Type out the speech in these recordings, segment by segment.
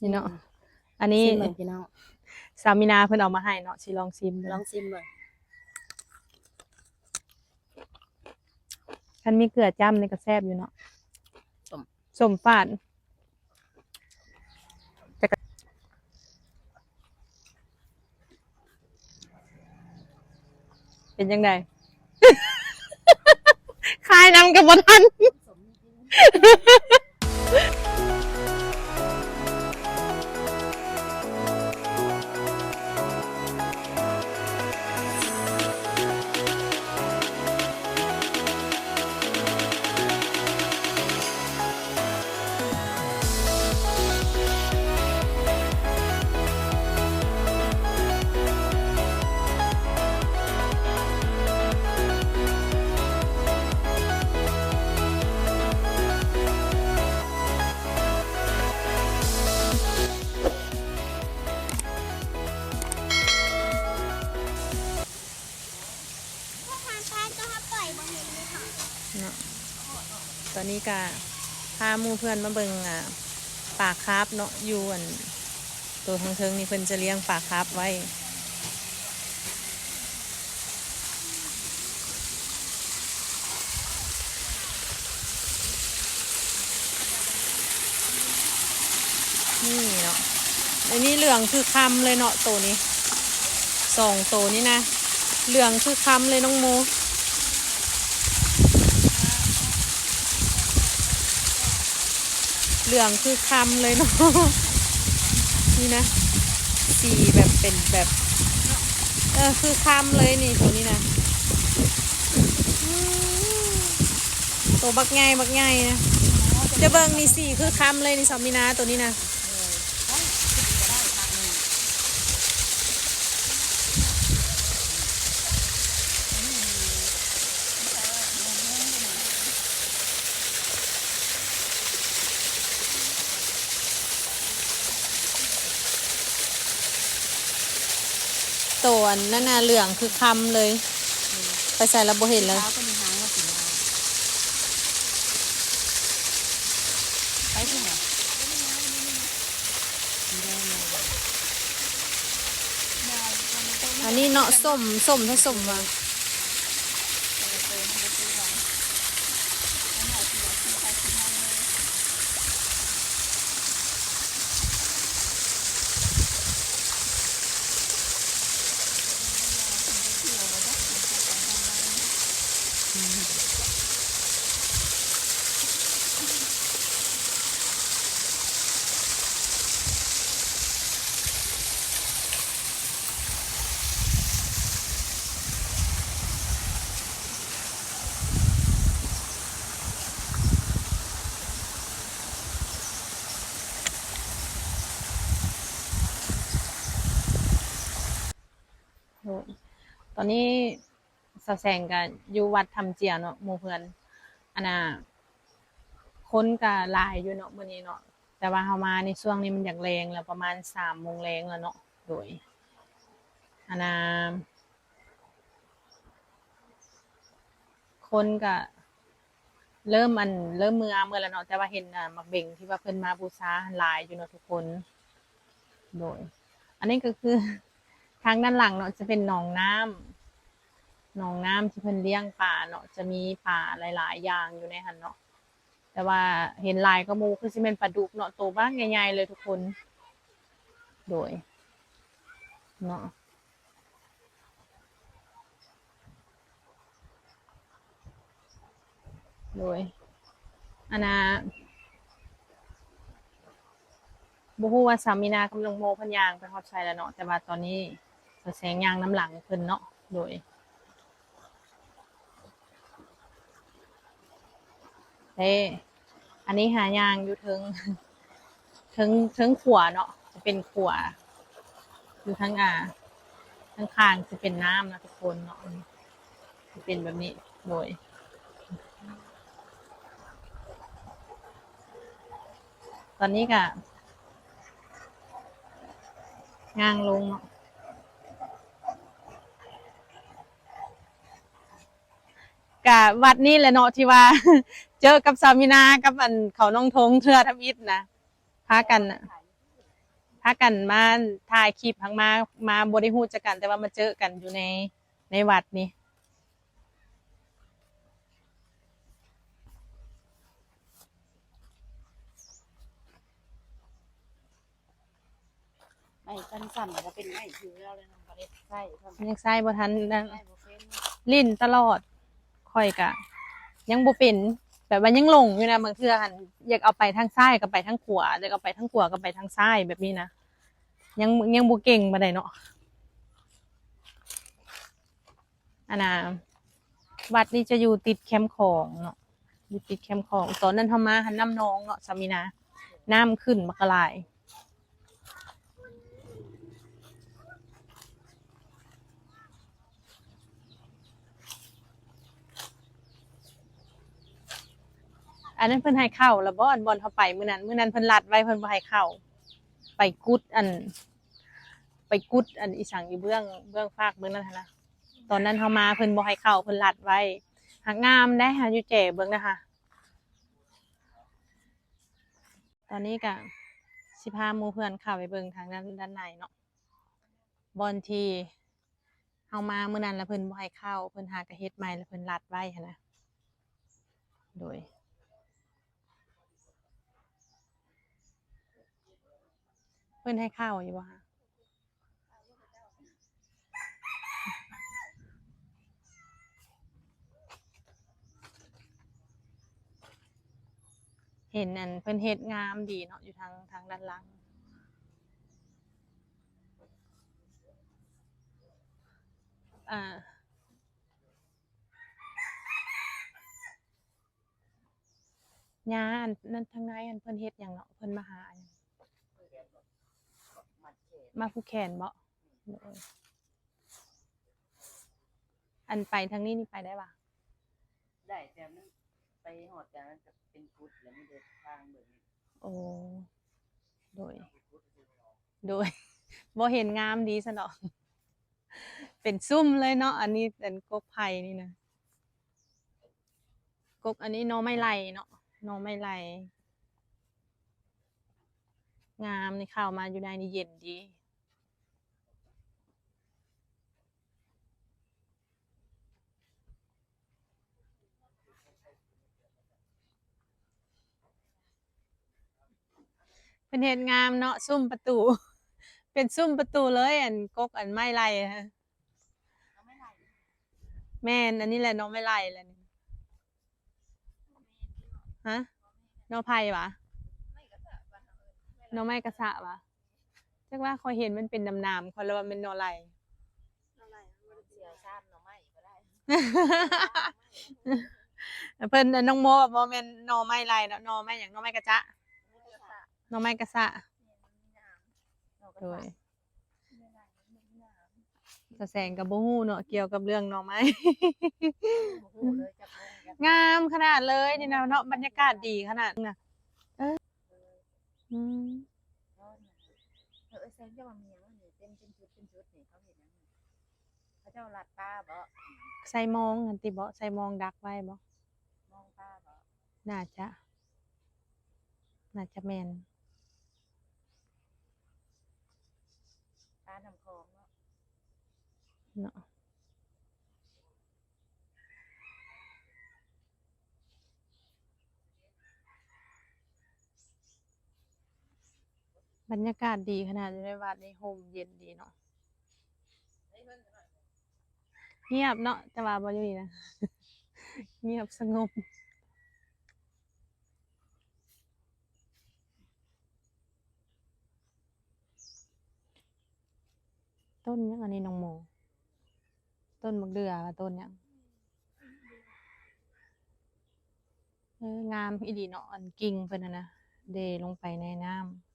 นี่เนาะอันนี้ซิมเบิ่งพี่น้องสามินาเพิ่นเอามาให้เนาะสิลองชิมลองซิมเบิ่งคันมีเกลือจ้ำนี่ก็แซ่บอยู่เนาะสมสมฝาดแต่ก็เป็นยังไงคายนำกับบทัน เพื่อนมาเบิงอ่าปลาคาร์ฟเนาะอยู่อันตัวทางเทิงนี่เพิ่นจะเลี้ยงปลาคาร์ฟไว้นี่เนาะอันนี้เหลืองคือคำเลยเนาะตัวนี้สองตัวนี้นะ เหลืองคือคำเลยน้องโม เหลืองคือคำเลยเนาะนี่นะ สีแบบเป็นแบบ เออคือคำเลยนี่ตัวนี้นะตัวบักไงบักไงนะจะเบิ่งนี่สีคือคำเลยนี่สามีนาตัวนี้นะ ตัวนั่นน่ะเหลืองคือคำเลย ไปใส่ระบบเห็นเลยเช้าก็มีหางว่าสิมาไปที่ไหนสีแดงเลยอันนี้เนาะส้มส้มถ้าส้มมา Mm-hmm. าแสงกับอยู่วัดทำเจียเนาะหมู่เพื่อนอันน่ะคนกับลายอยู่เนาะมื้อนี้เนาะแต่ว่าเฮามาในช่วงนี้มันอยากแรงแล้วประมาณสามโมงแรงแล้วเนาะโดยอันน่ะคนก็เริ่มมันเริ่มเมื่อเมื่อแล้วเนาะแต่ว่าเห็นอะมักเบ่งที่ว่าเพิ่นมาบูชาหลายอยู่เนาะทุกคน โดย อันนี้ก็คือทางด้านหลังเนาะจะเป็นหนองน้ำ หนองน้ำที่เพิ่นเลี้ยงป่าเนาะจะมีป่าหลาย ๆ อย่างอยู่ในหันเนาะแต่ว่าเห็นลายก็มูคือสิเป็นปลาดุกเนาะโตบ้างใหญ่ๆเลยทุกคน โดยเนาะโดยอันนะบ่ฮู้ว่าสามีนากำลังโมพันยางไปฮอดไสแล้วเนาะแต่ว่าตอนนี้แสงยางน้ำหลังเพิ่นเนาะโดย เอ้อันนี้หายางอยู่เทิงเทิงเทิงขวเนาะจะเป็นขวอยู่ทั้งอ่าทั้งข้างจะเป็นน้ำนะทุกคนเนาะจะเป็นแบบนี้โดยตอนนี้ก็งางลงเนาะกะวัดนี้แหละเนาะที่ว่า เจอกับสามินากับอันเขาน้องทงเทือทวิตนะพากันน่ะพากันมาถ่ายคลิปทั้งมามาบ่ได้ฮู้จักกัน แต่ว่ามาเจอกันอยู่ในในวัดนี่ไม่กันสั่นก็เป็นไม่ถือแล้วเลยน้องก็ได้ใส่ทำยังใส่บ่ทันนั่นได้บ่เป็นลิ้นตลอดค่อยกะ ยังบ่เป็น แบบว่ายังหลงอยู่นะบางเทื่อหันอยากเอาไปทางซ้ายก็ไปทางขวาอยากเอาไปทางขวาก็ไปทางซ้ายแบบนี้นะยังยังบุเก่งมาได้เนาะอันนะวัดนี้จะอยู่ติดแคมป์ของเนาะอยู่ติดแคมป์ของตอนนั้นทำมาหันน้ำน้องเนาะสามีนะน้ำขึ้นมากระลาย อันนั้นเพิ่นให้เข้าแล้วบ่อันบอลเขาไปมื้อนั้นมื้อนั้นเพิ่นลัดไว้เพิ่นบ่ให้เข้า ไปกุดอัน ไปกุดอันอีสังอยู่เบื้องเบื้องฟากเบื้องนั้นหั้นนะตอนนั้นเขามาเพิ่นบ่ให้เข้าเพิ่นลัดไว้หักงามได้หาอยู่แจ่เบิ่งนะคะ ตอนนี้ก็สิพาหมู่เพื่อนเข้าไปเบิ่งทางด้านด้านในเนาะบอลทีเฮามามื้อนั้นแล้วเพิ่นบ่ให้เข้าเพิ่นหากระเฮ็ดใหม่แล้วเพิ่นลัดไว้หันนะโดย เพื่อนให้ข้าวอยู่บ่ฮะเห็นอันเพิ่นเฮ็ดงามดีเนาะอยู่ทางทางด้านหลังอ่าญาอันนั่นทางในอันเพิ่นเฮ็ดหยังเนาะเพิ่นมาหาอัน มัดเขนมาผู้แขนบ่โดยอันไปทางนี้นี่ไปได้ปะได้แต่มันไปหอดจากนั้นจะเป็นพุทธแล้วไม่เดินทางเบิ่งโอ้โดย โดยบ่เห็นงามดีซะเนาะเป็นซุ่มเลยเนาะอันนี้เป็นกกไผ่นี่นะกกอันนี้หนอไม่ไหลเนาะหนอไม่ไหลงามนี่เข้ามาอยู่ในนี่เย็นดี เป็นเห็ดงามเนาะซุ่มประตู เป็นซุ่มประตูเลยอันกกอันไม่ไล่ฮะเอาไม่ไหลแม่นอันนี้แหละน้องไม่ไล่แหละนี่ฮะน้องไผ่ปะไม่ก็จะบ้านเอิญน้องไม่กระสะปะจักว่าคอยเห็นมันเป็นดำๆคอยระว่าเป็นนอไลอะไรเสียชาติหน่อไม้ก็ได้เพิ่นอันน้องโมบอกว่าเป็นหนอไม้ไล่เนาะหนอไม้อย่างหนอไม้กระจะ หนอไม้กระสะโดยกระแสงกับโบฮู้เนาะเกี่ยวกับเรื่องหนอไม้ งามขนาดเลยนี่นะเนาะบรรยากาศดีขนาดน่ะเอออืมเออแซงเจ้าว่ามีอย่างนี้เป็นเป็นชุดเป็นชุดนี่เขาเห็นยังเขาเจ้าลัดป้าบ่ใส่มองกันติบ่ใส่มองดักไว้บ่มองป้าบ่น่าจะ น่าจะแม่นป้านำคลองเนาะ เนาะบรรยากาศดีขนาดอยู่ในวัดในโฮมเย็นดีเนาะเงียบเนาะแต่ว่าบ่อยู่นี่นะเงียบสงบต้นยังอันนี้น้องโม ต้นมะเดือกับต้นยังเอองามอีดีเนาะอันกิ่งเพิ่นน่ะนะเดลงไปในน้ำ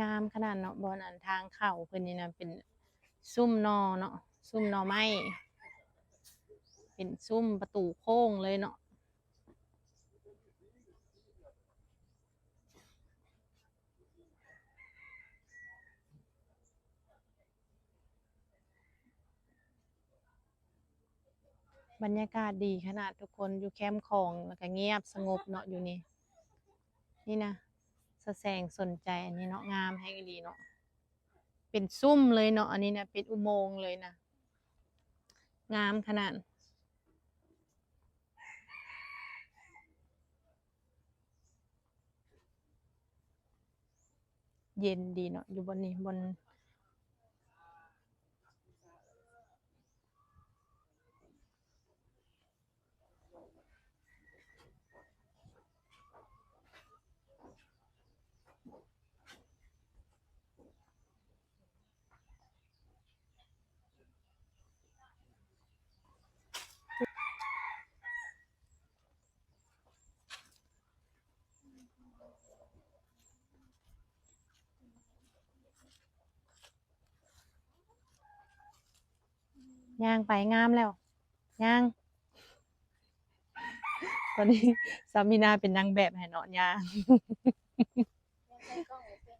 งามขนาดเนาะบอนอันทางเข้าเพิ่นนี่นะเป็นซุ่มนอเนาะซุ่มนอไม้เป็นซุ่มประตูโค้งเลยเนาะ บรรยากาศดีขนาดทุกคนอยู่แคมป์ของแล้วก็เงียบสงบเนาะอยู่นี่ นี่นะสะแสงสนใจอันนี้เนาะงามแฮงอีหลีเนาะเป็นซุ่มเลยเนาะอันนี้นะเป็นอุโมงค์เลยนะงามขนาดเย็นดีเนาะอยู่บนนี้บน ย่างไปงามแล้วย่าง ตอนนี้สามีนาเป็นนางแบบให้เนาะย่าง ใส่กล้องบ่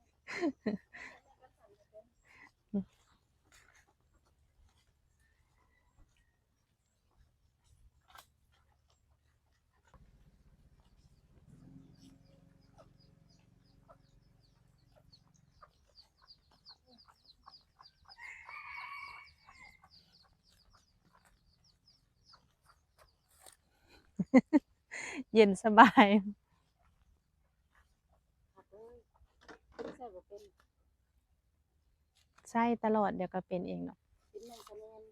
เป็นเย็นสบายผักเอ้ยใส่บ่เป็นใช่ตลอดเดี๋ยวก็เป็นเองเนาะกินแม่นคะแนน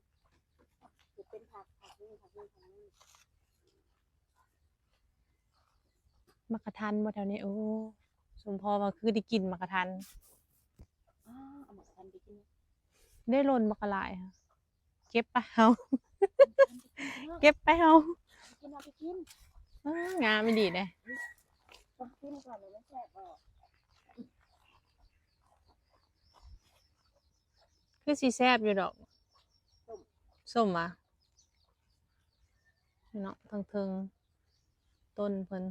สิเป็นผักผักนี่ผักนี่ผักนี่มักกะทันบ่แถวนี้โอ้สมพอมาคือได้กินมักกะทันอ้าวเอาหมกกันไปกินได้ลนมักกะหลายค่ะเก็บไปเฮาเก็บเก็บไปเฮากิ นเอาไปกินอ้างามไม่ดีเลยต้องกินก่อนเดี๋ยวมันแซ่บออกคือสีแซบอยู่ดอกส้มอะเนาะทั้งเทิงต้นเพิ่น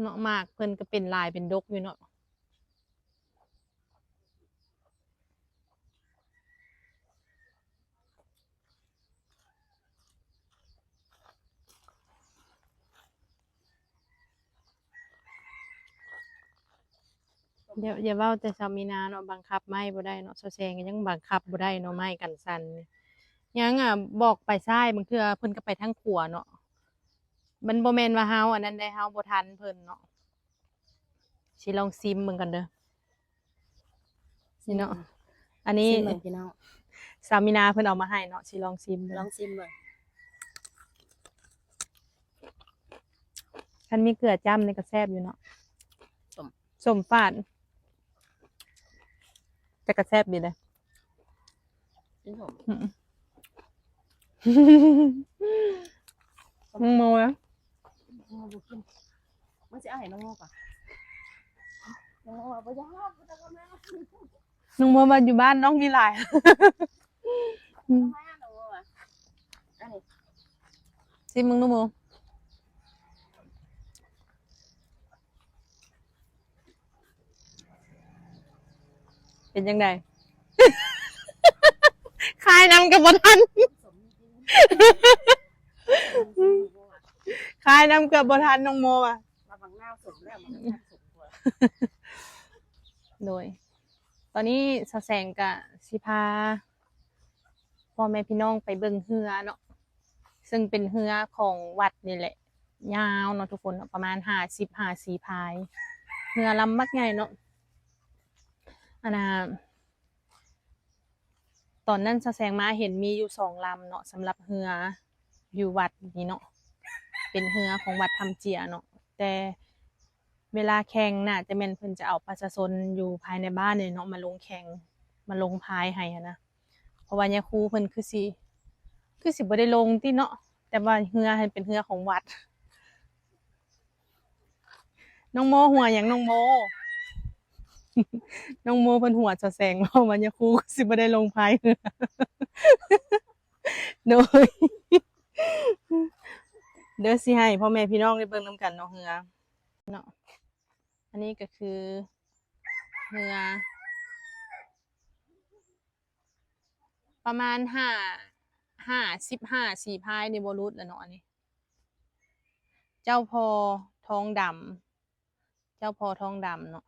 เนาะมากเพิ่นก็เป็นลายเป็นดกอยู่เนาะ อย่าอย่าเว้าแต่สามีนาเนาะบังคับไม่บ่ได้เนาะซอแซงก็ยังบังคับบ่ได้เนาะไม้กันสั่นเนี่ยยังอะบอกไปซ้ายบางเทื่อเพิ่นก็ไปทางขวาเนาะมันบ่แม่นว่าเฮาอันนั้นได้เฮาบ่ทันเพิ่นเนาะสิลองซิมเบิ่งกันเด้อนี่เนาะอันนี้ซิมเบิ่งพี่น้องสามีนาเพิ่นเอามาให้เนาะสิลองซิมเบิ่งลองซิมเบิ่งคันมีเกลือจ้ำนี่ก็แซ่บอยู่เนาะสมฝาด แต่ก็แซ่บดีเลยกินผมอืมมึงโมแล้วน้องบ่กินมันสิเอาให้น้องโง่ก่อนน้องโง่ว่าบ่อยากบ่ต้องเอามาน้องโมมาอยู่บ้านน้องมีหลายอืมเอามาน้องโง่อะอันนี้ ซิมึงน้องโม เป็นยังไงคายนำกับบทันสมจริงๆคายนำกับบทันน้องโมอะมาบังหน้าสมแล้วมันก็สมกว่าโดย ตอนนี้สะแสงกะสิพาพ่อแม่พี่น้องไปเบิ่งเฮือเนาะซึ่งเป็นเฮือของวัดนี่แหละ ยาวเนาะทุกคนเนาะประมาณห้าสิบห้าสีพายเฮือลำมักใหญ่เนาะ อันนะตอนนั้นสแสงมาเห็นมีอยู่สองลำเนาะสำหรับเฮืออยู่วัดนี้เนาะเป็นเฮือของวัดทำเจียเนาะแต่เวลาแข่งน่ะจะแม่นเพิ่นจะเอาประชาชนอยู่ภายในบ้านเนี่ยเนาะมาลงแข่งมาลงพายให้นะเพราะว่ายาคูเพิ่นคือสิคือสิบ่ได้ลงติเนาะแต่ว่าเฮือให้เป็นเฮือของวัด น้องโมหัวหยังน้องโม น้องโมเพิ่นหัวจะแสงว่าวันยาคูสิบ่ได้ลงพายเรือโดยเด้อสิให้พ่อแม่พี่น้องได้เบิ่งนํกันเนาะเฮือเนาะอันนี้ก็คือเรือประมาณห้าห้าสิบห้าสี่พายในบรุษแล้วเนาะอันนี้ เจ้าพอทองดำเจ้าพอทองดำเนาะ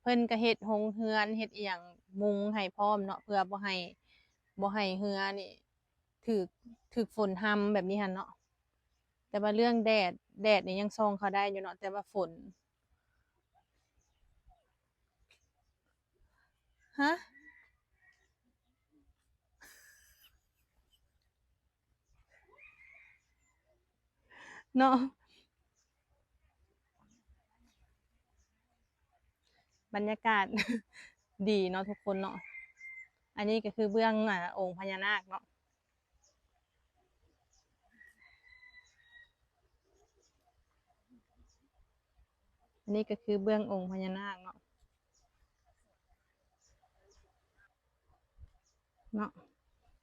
เพิ่นก็เฮ็ดหงเฮือนเฮ็ดอีหยังมุงให้พร้อมเนาะเพื่อบ่ให้บ่ให้เฮือนี่ถึกถึกฝนทำแบบนี้หั่นเนาะแต่ว่าเรื่องแดดแดดนี่ยังซองเขาได้อยู่เนาะแต่ว่าฝนฮะเนาะ บรรยากาศ ดีเนาะทุกคนเนาะอันนี้ก็คือเบื้องอ่าองค์พญานาคเนาะอันนี้ก็คือเบื้ององค์พญานาคเนาะเนาะ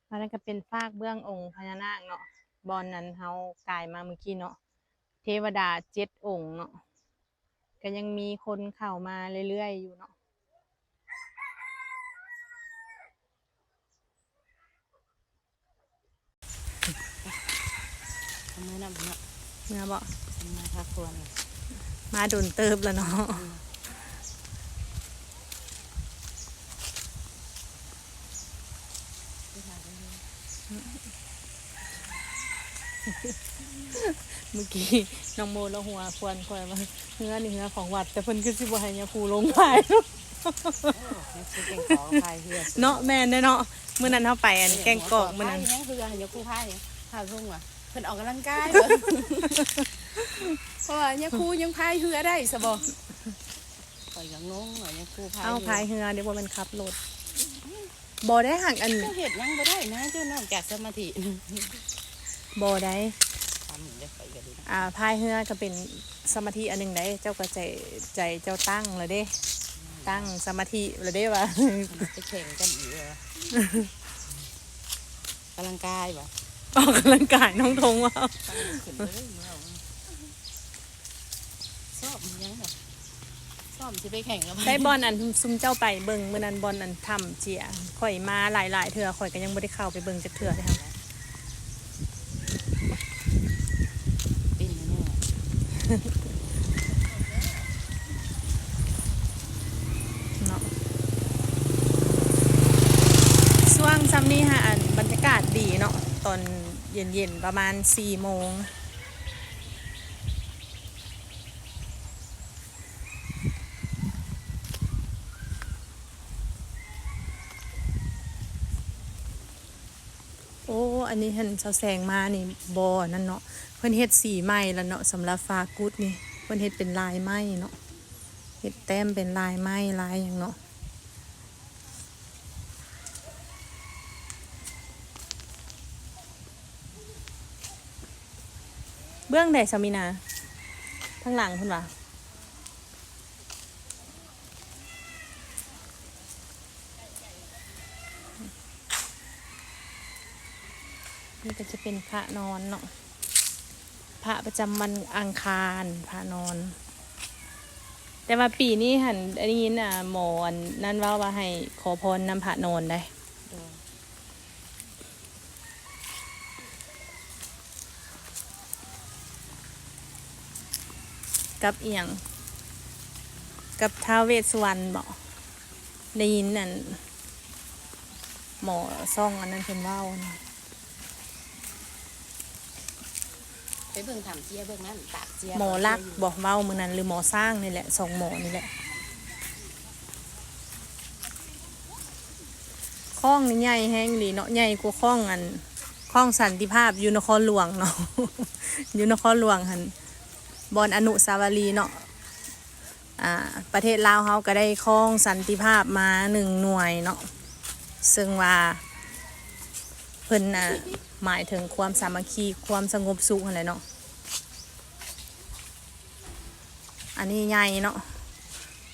อันนั้นก็เป็นฟากเบื้ององค์พญานาคเนาะบอนนั้นเฮากายมาเมื่อกี้เนาะเทวดาเจ็ดองค์เนาะ ก็ยังมีคนเข้ามาเรื่อยๆอยู่เนาะทำไมนำเนาะเนื้อบอกทำไมพักควรมาโดนเติบแล้วเนาะเมื่อกี้น้องโมแล้วหัวควรควรว่า เนื้อนี่เนื้อของวัด แต่เพิ่นคือสิบ่ให้ยาคูลงไปนี่คือเก่งของพายเรือเนาะแม่นเด้อเนาะมื้อนั้นเฮาไปอันแกงกอกมื้อนั้นยังคือยังคู่พายพายรุ่งว่ะเพิ่นออกกำลังกายเบิ่งเพราะว่ายังคู่ยังพายเรือได้ซะบ่ข่อยยังงงว่ายังคู่พายเอาพายเฮือเดี๋ยวบ่แมันขับรถบ่ได้หักอันเจ้าเฮ็ดยังบ่ได้นะเจ้านอกจากสมาธิบ่ได้ทำได้ไปก็ดีนะอ่าพายเฮือก็เป็น สมาธิอันหนึงได้เจ้าก็ใจใจเจ้าตั้งเลยเด้ ตั้งสมาธิเลยเด้ว่าจะแข่งกันอีกเหรอกำลังกายบ่ออกกำลังกายน้องทงว่าขึ้นเลยเมื่อชอบมันยังแบบชอบสิไปแข่งแล้วได้บอลอันซุมเจ้าไปเบิ่งมื้อนั้นบอลอันทำเจียข่อยมาหลายๆเทื่อข่อยก็ยังบ่ได้เข้าไปเบิ่งจักเทื่อเลยค่ะ ปีนแน่ เนาะช่วงซ้ำนี้ฮะบรรยากาศดีเนาะตอนเย็นๆ ประมาณ4โมงโอ้ อันนี้เห็นเสาแสงมานี่บอนั่นเนาะ เพิ่นเฮ็ดสีไม้แล้วเนาะสำหรับฟากุดนี่เพิ่นเฮ็ดเป็นลายไม้เนาะเฮ็ดแต้มเป็นลายไม้ลายอย่างเนาะเบื้องใดสามินาทั้างหลังเพิ่นว่านี่ก็จะเป็นพระนอนเนาะ พระประจำวันอังคารพระนอน แต่ว่าปีนี้หันอันนี้น่ะหมอนนั่นว่าว่าให้ขอพรนำพระนอนได้กับเอียง กับท้าวเวสสวรรณบอกได้ยินนั่นหมอซ่องอันนั้นเป็นว่าวนะ ไปเบิ่งถามเจียเบิ่งนั้นตากเจียหมอลักบอกเว้ามือนั้นหรือหมอสร้างนี่แหละสองหมอนี่แหละข้องนี่ใหญ่แห้งหลีเนาะใหญ่กว่าข้องอันข้องสันติภาพอยู่นครหลวงเนาะอยู่นครหลวงหันบอนอนุสาวรีย์เนาะอ่าประเทศลาวเขาก็ได้ข้องสันติภาพมาหนึ่งหน่วยเนาะซึ่งว่า เพิ่นน่ะหมายถึงความสามัคคีความสงบสุขอะไรเนาะอันนี้ใหญ่เนาะ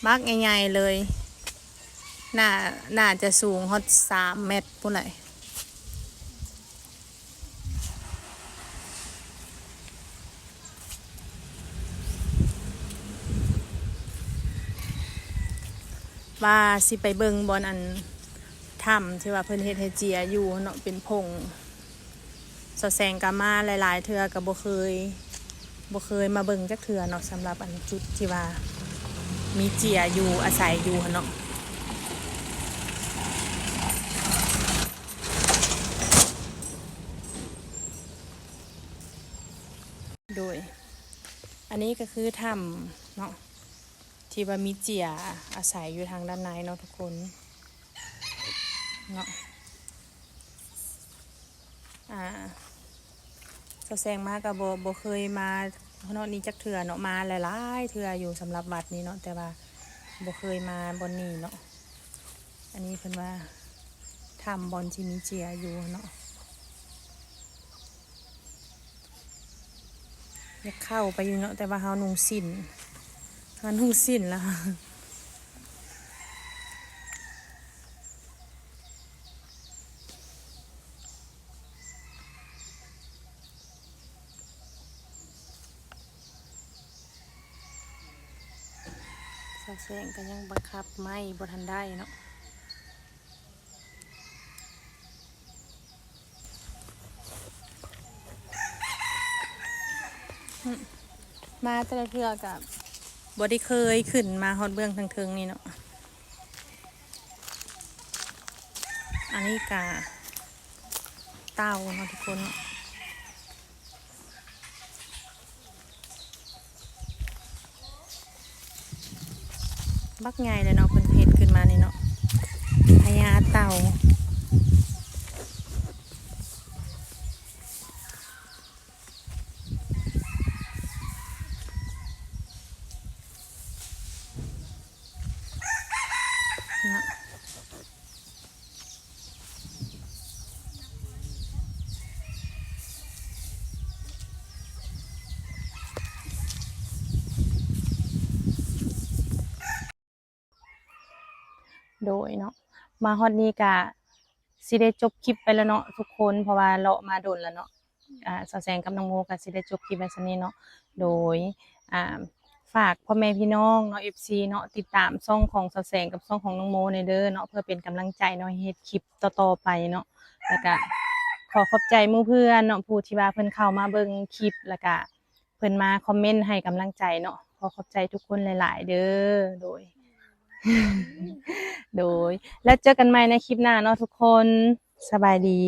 มักใหญ่ๆเลยน่าน่าจะสูงฮอตสามเมตรพุ่นเลยว่าสิไปเบิงบอลอัน ถ้ำที่ว่าเพิ่นเฮ็ดให้เจียอยู่เนาะเป็นพงสแสงกามาหลาย ๆ เทือก็บ่เคยบ่เคยมาเบิงจักเทือเนาะสำหรับอันจุดที่ว่ามีเจียอยู่อาศัยอยู่เนาะโดย อันนี้ก็คือถ้ำเนาะที่ว่ามีเจียอาศัยอยู่ทางด้านในเนาะทุกคน เนาะอ่าสะแสงมากกับโบโบเคยมาเนาะนี้จักเถื่อเนาะมาหลายๆเถื่ออยู่สำหรับวัดนี้เนาะแต่ว่าโบเคยมาบนนี้เนาะอันนี้เพิ่นว่าถ้ำบอนที่มีเจียอยู่เนาะอยากเข้าไปอยู่เนาะแต่ว่าเฮานุ่งสิ้นเฮานุ่งสิ้นแล้ว สาวแส งก็ยังบังคับไม่บทันได้เนาะมาแต่ละเทื่อกับบได้เคยขึ้นมาฮอดเบื้องทางเทิงนี่เนาะ อันนี้กาเต้าเนาะทุกคนเนาะ บักใหญ่เลยเนาะเพิ่นเพชขึ้นมานี่เนาะพญาเต่า โดยเนาะมาฮอดนี้กะสิได้จบคลิปไปแล้วเนาะทุกคนเพราะว่าเลาะมาโดนแล้วเนาะอ่าสาวแสงกับน้องโมก็สิได้จบคลิปไว้ซันนี้เนาะโดยอ่าฝากพ่อแม่พี่น้องเนาะ FC เนาะติดตามช่องของสาวแสงกับช่องของน้องโมในเด้อเนาะเพื่อเป็นกำลังใจเนาะให้เฮ็ดคลิปต่อๆไปเนาะแล้วก็ขอขอบใจมู่เพื่อนเนาะผู้ที่ว่าเพิ่นเข้ามาเบิ่งคลิปแล้วก็เพิ่นมาคอมเมนต์ให้กำลังใจเนาะขอขอบใจทุกคนหลาย ๆ เด้อโดย โดย แล้วเจอกันใหม่ในคลิปหน้าเนาะทุกคน สบายดี